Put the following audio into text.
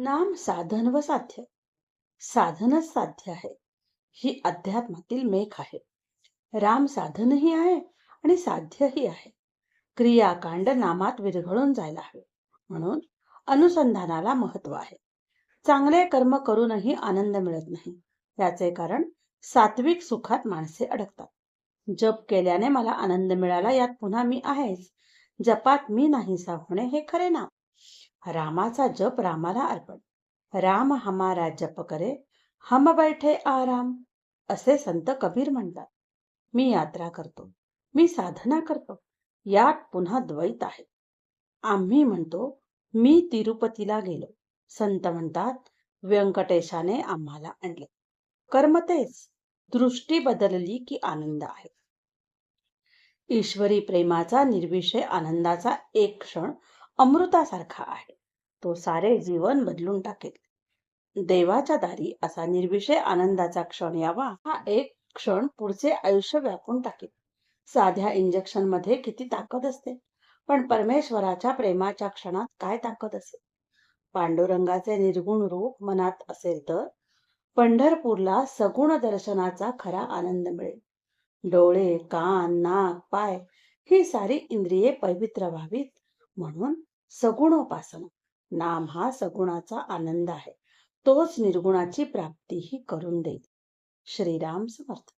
नाम साधन व साध्य. साधनच साध्य आहे. ही अध्यात्मातील मेघ आहे. राम साधनही आहे आणि साध्यही आहे. क्रियाकांड नामात विरघळून जायला हवे. म्हणून अनुसंधानाला महत्त्व आहे. चांगले कर्म करूनही आनंद मिळत नाही. याचे कारण सात्विक सुखात माणसे अडकतात. जप केल्याने मला आनंद मिळाला यात पुन्हा मी आहेच. जपात मी नाहीसा होणे हे खरे नाम. रामाचा जप रामाला अर्पण. राम हमारा जप करे हम बैठे आराम असे संत कबीर म्हणतात. मी यात्रा करतो मी साधना करतो यात पुन्हा द्वैत आहे. आम्ही म्हणतो मी तिरुपतीला गेलो. संत म्हणतात व्यंकटेशाने आम्हाला आणले. कर्म तेच दृष्टी बदलली की आनंद आहे. ईश्वरी प्रेमाचा निर्विषय आनंदाचा एक क्षण अमृतासारखा आहे. तो सारे जीवन बदलून टाकेल. देवाच्या दारी असा निर्विषय आनंदाचा क्षण यावा. हा एक क्षण पुढचे आयुष्य व्यापून टाकेल. साध्या इंजेक्शनमध्ये किती ताकद असते. पण परमेश्वराच्या प्रेमाच्या क्षणात काय ताकद असेल? पांडुरंगाचे निर्गुण रूप मनात असेल तर पंढरपूरला सगुण दर्शनाचा खरा आनंद मिळेल. डोळे कान नाक पाय ही सारी इंद्रिये पवित्र व्हावीत म्हणून सगुणोपासना. नाम हा सगुणाचा आनंद आहे. तोच निर्गुणाची प्राप्तीही करून देईल. श्रीराम समर्थ.